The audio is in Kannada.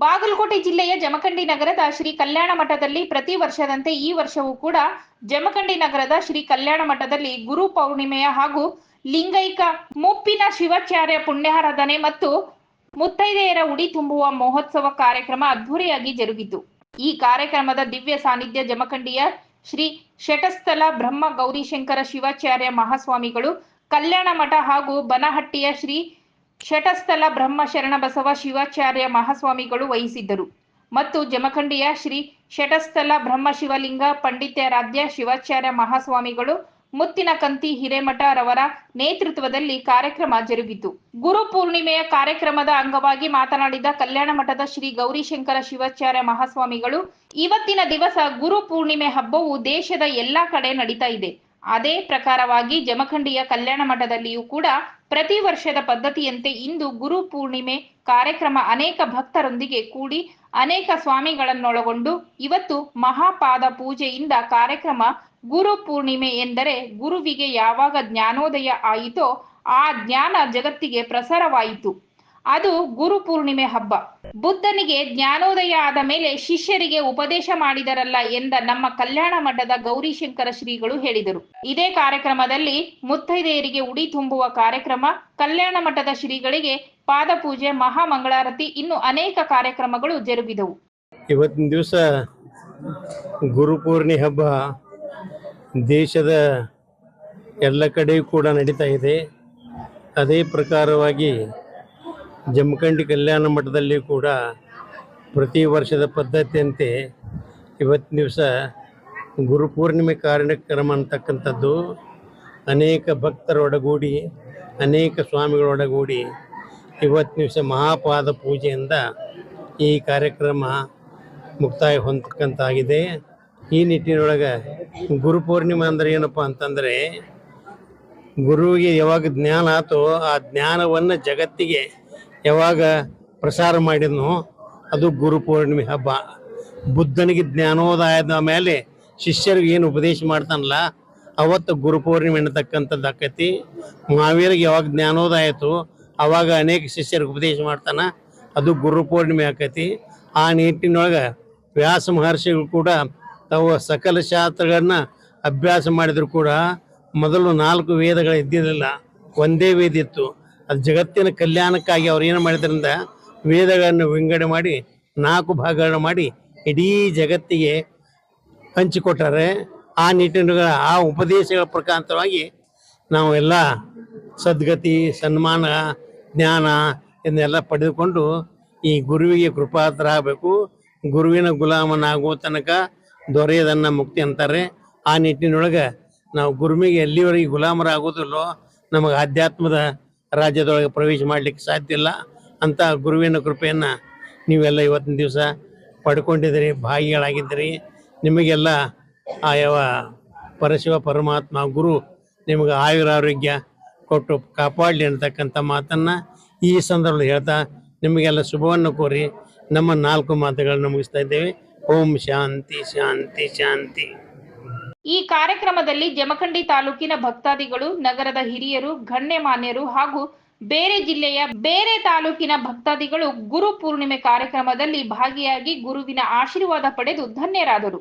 ಬಾಗಲಕೋಟೆ ಜಿಲ್ಲೆಯ ಜಮಖಂಡಿ ನಗರದ ಶ್ರೀ ಕಲ್ಯಾಣ ಮಠದಲ್ಲಿ ಪ್ರತಿ ವರ್ಷದಂತೆ ಈ ವರ್ಷವೂ ಕೂಡ ಜಮಖಂಡಿ ನಗರದ ಶ್ರೀ ಕಲ್ಯಾಣ ಮಠದಲ್ಲಿ ಗುರು ಪೌರ್ಣಿಮೆಯ ಹಾಗೂ ಲಿಂಗೈಕ ಮುಪ್ಪಿನ ಶಿವಾಚಾರ್ಯ ಪುಣ್ಯಾರಾಧನೆ ಮತ್ತು ಮುತ್ತೈದೆಯರ ಉಡಿ ತುಂಬುವ ಮಹೋತ್ಸವ ಕಾರ್ಯಕ್ರಮ ಅದ್ಧೂರಿಯಾಗಿ ಜರುಗಿತು. ಈ ಕಾರ್ಯಕ್ರಮದ ದಿವ್ಯ ಸಾನ್ನಿಧ್ಯ ಜಮಖಂಡಿಯ ಶ್ರೀ ಶಟಸ್ಥಲ ಬ್ರಹ್ಮ ಗೌರಿಶಂಕರ ಶಿವಾಚಾರ್ಯ ಮಹಾಸ್ವಾಮಿಗಳು, ಕಲ್ಯಾಣ ಮಠ ಹಾಗೂ ಬನಹಟ್ಟಿಯ ಶ್ರೀ ಶಟಸ್ಥಲ ಬ್ರಹ್ಮ ಶರಣಬಸವ ಶಿವಾಚಾರ್ಯ ಮಹಾಸ್ವಾಮಿಗಳು ವಹಿಸಿದ್ದರು. ಮತ್ತು ಜಮಖಂಡಿಯ ಶ್ರೀ ಶಟಸ್ಥಲ ಬ್ರಹ್ಮ ಶಿವಲಿಂಗ ಪಂಡಿತಾರಾಧ್ಯ ಶಿವಾಚಾರ್ಯ ಮಹಾಸ್ವಾಮಿಗಳು ಮುತ್ತಿನ ಕಂತಿ ಹಿರೇಮಠ ರವರ ನೇತೃತ್ವದಲ್ಲಿ ಕಾರ್ಯಕ್ರಮ ಜರುಗಿತು. ಗುರು ಪೂರ್ಣಿಮೆಯ ಕಾರ್ಯಕ್ರಮದ ಅಂಗವಾಗಿ ಮಾತನಾಡಿದ ಕಲ್ಯಾಣ ಮಠದ ಶ್ರೀ ಗೌರಿಶಂಕರ ಶಿವಾಚಾರ್ಯ ಮಹಾಸ್ವಾಮಿಗಳು, ಇವತ್ತಿನ ದಿವಸ ಗುರು ಪೂರ್ಣಿಮೆ ಹಬ್ಬವು ದೇಶದ ಎಲ್ಲಾ ಕಡೆ ನಡೀತಾ ಇದೆ. ಅದೇ ಪ್ರಕಾರವಾಗಿ ಜಮಖಂಡಿಯ ಕಲ್ಯಾಣ ಮಠದಲ್ಲಿಯೂ ಕೂಡ ಪ್ರತಿ ವರ್ಷದ ಪದ್ಧತಿಯಂತೆ ಇಂದು ಗುರು ಪೂರ್ಣಿಮೆ ಕಾರ್ಯಕ್ರಮ ಅನೇಕ ಭಕ್ತರೊಂದಿಗೆ ಕೂಡಿ ಅನೇಕ ಸ್ವಾಮಿಗಳನ್ನೊಳಗೊಂಡು ಇವತ್ತು ಮಹಾಪಾದ ಪೂಜೆಯಿಂದ ಕಾರ್ಯಕ್ರಮ ಗುರು ಪೂರ್ಣಿಮೆ ಎಂದರೆ ಗುರುವಿಗೆ ಯಾವಾಗ ಜ್ಞಾನೋದಯ ಆಯಿತೋ ಆ ಜ್ಞಾನ ಜಗತ್ತಿಗೆ ಪ್ರಸಾರವಾಯಿತು. ಅದು ಗುರು ಪೂರ್ಣಿಮೆ ಹಬ್ಬ. ಬುದ್ಧನಿಗೆ ಜ್ಞಾನೋದಯ ಆದ ಮೇಲೆ ಶಿಷ್ಯರಿಗೆ ಉಪದೇಶ ಮಾಡಿದರಲ್ಲ ಎಂದ ನಮ್ಮ ಕಲ್ಯಾಣ ಮಠದ ಗೌರಿಶಂಕರ ಶ್ರೀಗಳು ಹೇಳಿದರು. ಇದೇ ಕಾರ್ಯಕ್ರಮದಲ್ಲಿ ಮುತ್ತೈದೆಯರಿಗೆ ಉಡಿ ತುಂಬುವ ಕಾರ್ಯಕ್ರಮ, ಕಲ್ಯಾಣ ಮಠದ ಶ್ರೀಗಳಿಗೆ ಪಾದಪೂಜೆ, ಮಹಾಮಂಗಳಾರತಿ ಇನ್ನು ಅನೇಕ ಕಾರ್ಯಕ್ರಮಗಳು ಜರುಗಿದವು. ಇವತ್ತಿನ ದಿವಸ ಗುರುಪೂರ್ಣಿ ಹಬ್ಬ ದೇಶದ ಎಲ್ಲ ಕಡೆಯೂ ಕೂಡ ನಡೀತಾ ಇದೆ. ಅದೇ ಪ್ರಕಾರವಾಗಿ ಜಮಖಂಡಿ ಕಲ್ಯಾಣ ಮಠದಲ್ಲಿ ಕೂಡ ಪ್ರತಿ ವರ್ಷದ ಪದ್ಧತಿಯಂತೆ ಇವತ್ತಿನ ದಿವಸ ಗುರುಪೂರ್ಣಿಮೆ ಕಾರ್ಯಕ್ರಮ ಅಂತಕ್ಕಂಥದ್ದು. ಅನೇಕ ಭಕ್ತರೊಡಗೂಡಿ ಅನೇಕ ಸ್ವಾಮಿಗಳೊಡಗೂಡಿ ಇವತ್ತಿನ ದಿವಸ ಮಹಾಪಾದ ಪೂಜೆಯಿಂದ ಈ ಕಾರ್ಯಕ್ರಮ ಮುಕ್ತಾಯ ಹೊಂದಕ್ಕಂತಾಗಿದೆ ಈ ನಿಟ್ಟಿನೊಳಗೆ ಗುರುಪೂರ್ಣಿಮೆ ಅಂದ್ರೆ ಏನಪ್ಪ ಅಂತಂದರೆ ಗುರುವಿಗೆ ಯಾವಾಗ ಜ್ಞಾನ ಆತೋ ಆ ಜ್ಞಾನವನ್ನು ಜಗತ್ತಿಗೆ ಯಾವಾಗ ಪ್ರಸಾರ ಮಾಡಿದ್ನೋ ಅದು ಗುರುಪೂರ್ಣಿಮೆ ಹಬ್ಬ. ಬುದ್ಧನಿಗೆ ಜ್ಞಾನೋದಯದ ಮೇಲೆ ಶಿಷ್ಯರಿಗೆ ಏನು ಉಪದೇಶ ಮಾಡ್ತಾನಲ್ಲ, ಅವತ್ತು ಗುರುಪೂರ್ಣಿಮೆ ಅನ್ನತಕ್ಕಂಥದ್ದು ಆಕೈತಿ. ಮಹಾವೀರಿಗೆ ಯಾವಾಗ ಜ್ಞಾನೋದಯ ಆಯಿತು, ಅವಾಗ ಅನೇಕ ಶಿಷ್ಯರಿಗೆ ಉಪದೇಶ ಮಾಡ್ತಾನ, ಅದು ಗುರುಪೂರ್ಣಿಮೆ ಆಕೈತಿ. ಆ ನಿಟ್ಟಿನೊಳಗೆ ವ್ಯಾಸ ಮಹರ್ಷಿಗಳು ಕೂಡ ತಾವು ಸಕಲ ಶಾಸ್ತ್ರಗಳನ್ನ ಅಭ್ಯಾಸ ಮಾಡಿದ್ರು ಕೂಡ ಮೊದಲು ನಾಲ್ಕು ವೇದಗಳು ಇದ್ದಿರಲಿಲ್ಲ, ಒಂದೇ ವೇದ ಇತ್ತು. ಅದು ಜಗತ್ತಿನ ಕಲ್ಯಾಣಕ್ಕಾಗಿ ಅವ್ರು ಏನು ಮಾಡಿದ್ರಿಂದ ವೇದಗಳನ್ನು ವಿಂಗಡಣೆ ಮಾಡಿ, ನಾಲ್ಕು ಭಾಗಗಳನ್ನು ಮಾಡಿ ಇಡೀ ಜಗತ್ತಿಗೆ ಹಂಚಿಕೊಟ್ಟಾರೆ. ಆ ನಿಟ್ಟಿನ ಆ ಉಪದೇಶಗಳ ಪ್ರಕಾಂತವಾಗಿ ನಾವು ಎಲ್ಲ ಸದ್ಗತಿ, ಸನ್ಮಾನ, ಜ್ಞಾನ ಇದನ್ನೆಲ್ಲ ಪಡೆದುಕೊಂಡು ಈ ಗುರುವಿಗೆ ಕೃಪಾತ್ರ ಆಗಬೇಕು ಗುರುವಿನ ಗುಲಾಮನಾಗುವ ತನಕ ದೊರೆಯದನ್ನ ಮುಕ್ತಿ ಅಂತಾರೆ. ಆ ನಿಟ್ಟಿನೊಳಗೆ ನಾವು ಗುರುವಿಗೆ ಎಲ್ಲಿವರೆಗೆ ಗುಲಾಮರಾಗೋದಿಲ್ಲೋ, ನಮಗೆ ಆಧ್ಯಾತ್ಮದ ರಾಜ್ಯದೊಳಗೆ ಪ್ರವೇಶ ಮಾಡಲಿಕ್ಕೆ ಸಾಧ್ಯ ಇಲ್ಲ ಅಂತ ಗುರುವಿನ ಕೃಪೆಯನ್ನು ನೀವೆಲ್ಲ ಇವತ್ತಿನ ದಿವಸ ಪಡ್ಕೊಂಡಿದ್ದೀರಿ, ಭಾಗಿಗಳಾಗಿದ್ದೀರಿ. ನಿಮಗೆಲ್ಲ ಆಯವ ಯಾವ ಪರಶಿವ ಪರಮಾತ್ಮ ಗುರು ನಿಮಗೆ ಆಯುರಾರೋಗ್ಯ ಕೊಟ್ಟು ಕಾಪಾಡಲಿ ಅಂತಕ್ಕಂಥ ಮಾತನ್ನು ಈ ಸಂದರ್ಭದಲ್ಲಿ ಹೇಳ್ತಾ ನಿಮಗೆಲ್ಲ ಶುಭವನ್ನು ಕೋರಿ ನಮ್ಮ ನಾಲ್ಕು ಮಾತುಗಳನ್ನು ಮುಗಿಸ್ತಾ ಇದ್ದೇವೆ. ಓಂ ಶಾಂತಿ ಶಾಂತಿ ಶಾಂತಿ. ಈ ಕಾರ್ಯಕ್ರಮದಲ್ಲಿ ಜಮಖಂಡಿ ತಾಲೂಕಿನ ಭಕ್ತಾದಿಗಳು, ನಗರದ ಹಿರಿಯರು, ಗಣ್ಯಮಾನ್ಯರು ಹಾಗೂ ಬೇರೆ ಜಿಲ್ಲೆಯ ಬೇರೆ ತಾಲೂಕಿನ ಭಕ್ತಾದಿಗಳು ಗುರು ಪೂರ್ಣಿಮೆ ಕಾರ್ಯಕ್ರಮದಲ್ಲಿ ಭಾಗಿಯಾಗಿ ಗುರುವಿನ ಆಶೀರ್ವಾದ ಪಡೆದು ಧನ್ಯರಾದರು.